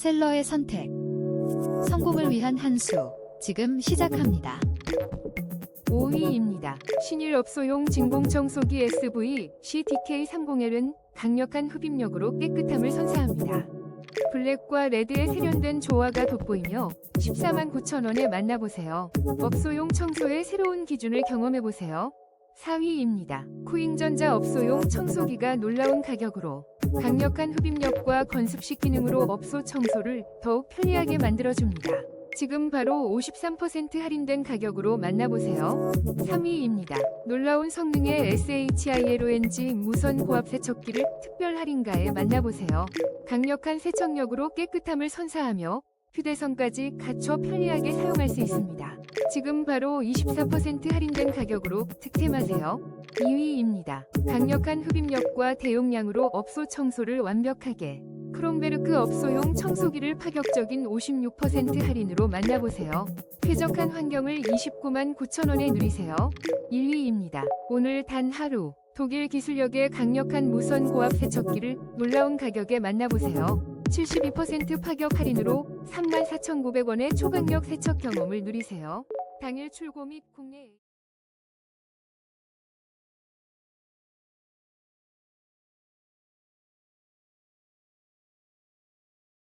셀러의 선택. 성공을 위한 한 수. 지금 시작합니다. 5위입니다. 신일 업소용 진공청소기 SV CDK30L은 강력한 흡입력으로 깨끗함을 선사합니다. 블랙과 레드의 세련된 조화가 돋보이며 14만 9천 원에 만나보세요. 업소용 청소의 새로운 기준을 경험해보세요. 4위입니다. 쿠잉전자 업소용 청소기가 놀라운 가격으로 강력한 흡입력과 건습식 기능으로 업소 청소를 더욱 편리하게 만들어줍니다. 지금 바로 53% 할인된 가격으로 만나보세요. 3위입니다. 놀라운 성능의 SHILONG 무선 고압 세척기를 특별 할인가에 만나보세요. 강력한 세척력으로 깨끗함을 선사하며 휴대성까지 갖춰 편리하게 사용할 수 있습니다. 지금 바로 24% 할인된 가격으로 득템하세요. 2위입니다. 강력한 흡입력과 대용량으로 업소 청소를 완벽하게 크롬베르크 업소용 청소기를 파격적인 56% 할인으로 만나보세요. 쾌적한 환경을 29만 9천원에 누리세요. 1위입니다. 오늘 단 하루 독일 기술력의 강력한 무선 고압 세척기를 놀라운 가격에 만나보세요. 72% 파격 할인으로 34,900원의 초강력 세척 경험을 누리세요. 당일 출고 및 국내